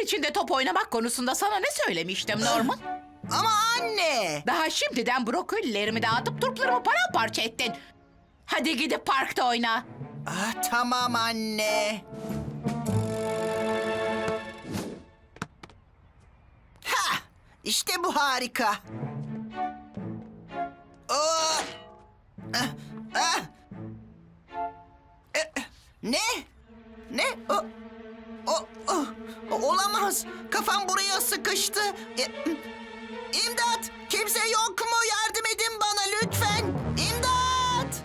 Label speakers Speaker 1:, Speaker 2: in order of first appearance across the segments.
Speaker 1: Suyun içinde top oynamak konusunda sana ne söylemiştim Norman?
Speaker 2: Ama anne.
Speaker 1: Daha şimdiden brokollilerimi dağıtıp turplarımı paramparça ettin. Hadi gidip parkta oyna.
Speaker 2: Ah, tamam anne. Ha! İşte bu harika. Oo! Ah, ah! Eh, Ne? Ne? O, o, olamaz. Kafam buraya sıkıştı. E, İmdat! Kimse yok mu? Yardım edin bana lütfen. İmdat!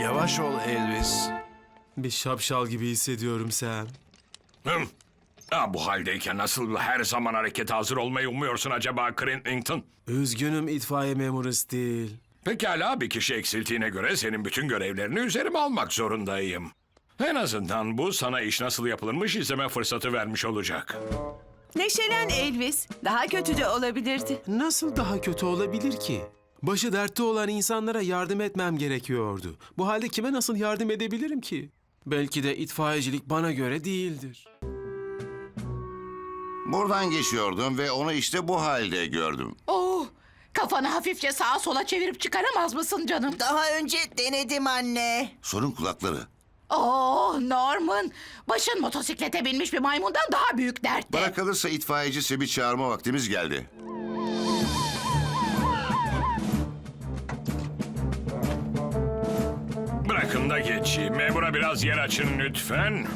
Speaker 3: Yavaş ol Elvis.
Speaker 4: Bir şapşal gibi hissediyorum Sam.
Speaker 5: Hım. Ha, bu haldeyken nasıl her zaman harekete hazır olmayı umuyorsun acaba Crintington?
Speaker 4: Üzgünüm itfaiye memuru Steel.
Speaker 5: Pekala bir kişi eksiltiğine göre senin bütün görevlerini üzerime almak zorundayım. En azından bu sana iş nasıl yapılırmış izleme fırsatı vermiş olacak.
Speaker 6: Neşelen Elvis. Daha kötü de olabilirdi.
Speaker 4: Nasıl daha kötü olabilir ki? Başı dertte olan insanlara yardım etmem gerekiyordu. Bu halde kime nasıl yardım edebilirim ki? Belki de itfaiyecilik bana göre değildir.
Speaker 7: Buradan geçiyordum ve onu işte bu halde gördüm.
Speaker 1: Oh, kafanı hafifçe sağa sola çevirip çıkaramaz mısın canım?
Speaker 2: Daha önce denedim anne.
Speaker 7: Sorun kulakları.
Speaker 1: Oh Norman, başın motosiklete binmiş bir maymundan daha büyük dertte.
Speaker 7: Bana kalırsa itfaiyeci Seb'i çağırma vaktimiz geldi.
Speaker 5: Bırakın da geçeyim. Memura biraz yer açın lütfen.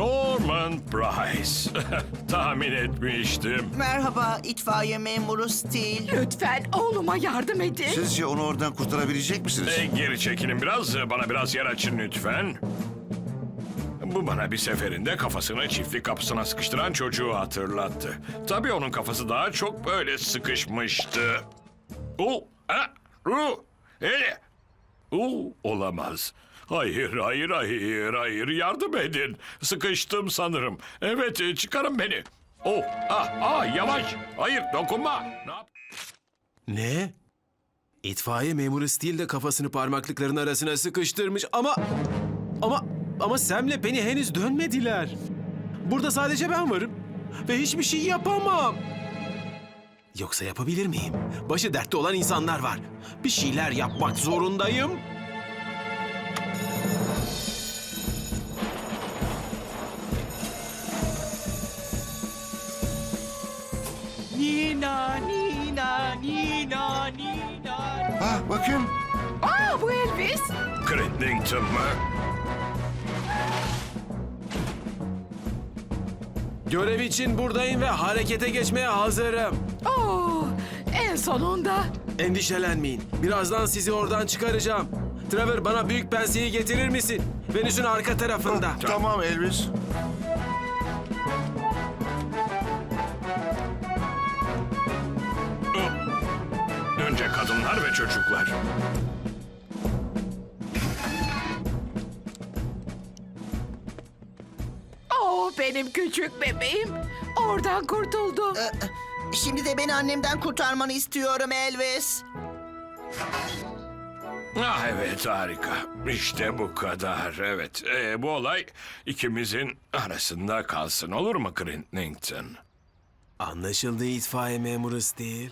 Speaker 5: Norman Price. Tahmin etmiştim.
Speaker 2: Merhaba itfaiye memuru Steel.
Speaker 1: Lütfen oğluma yardım edin.
Speaker 7: Sizce onu oradan kurtarabilecek misiniz?
Speaker 5: E, geri çekilin biraz. Bana biraz yer açın lütfen. Bu bana bir seferinde kafasını çiftlik kapısına sıkıştıran çocuğu hatırlattı. Tabii onun kafası daha çok böyle sıkışmıştı. U, a, ru, e, u, olamaz. Hayır, hayır, hayır, hayır. Yardım edin. Sıkıştım sanırım. Evet, e, çıkarın beni. Oh, ah, ah, yavaş. Hayır, dokunma. Ne yap?
Speaker 4: Ne? İtfaiye memuru Steel de kafasını parmaklıkların arasına sıkıştırmış ama... Ama... Ama Sam'le beni henüz dönmediler. Burada sadece ben varım. Ve hiçbir şey yapamam. Yoksa yapabilir miyim? Başı dertte olan insanlar var. Bir şeyler yapmak zorundayım.
Speaker 6: Nina, Nina, Nina, Nina.
Speaker 7: Ah bakın.
Speaker 1: Aa bu Elvis.
Speaker 5: Crittington mı?
Speaker 4: Görev için buradayım ve harekete geçmeye hazırım.
Speaker 1: Oh, en sonunda.
Speaker 4: Endişelenmeyin. Birazdan sizi oradan çıkaracağım. Trevor bana büyük penseyi getirir misin? Venüs'ün arka tarafında.
Speaker 7: Tamam Elvis.
Speaker 5: Önce kadınlar ve çocuklar.
Speaker 1: Oh benim küçük bebeğim. Oradan kurtuldum.
Speaker 2: Şimdi de beni annemden kurtarmanı istiyorum Elvis.
Speaker 5: Ah evet harika. İşte bu kadar. Evet Ee, bu olay ikimizin arasında kalsın olur mu Crittington?
Speaker 4: Anlaşıldı itfaiye memuru Steel.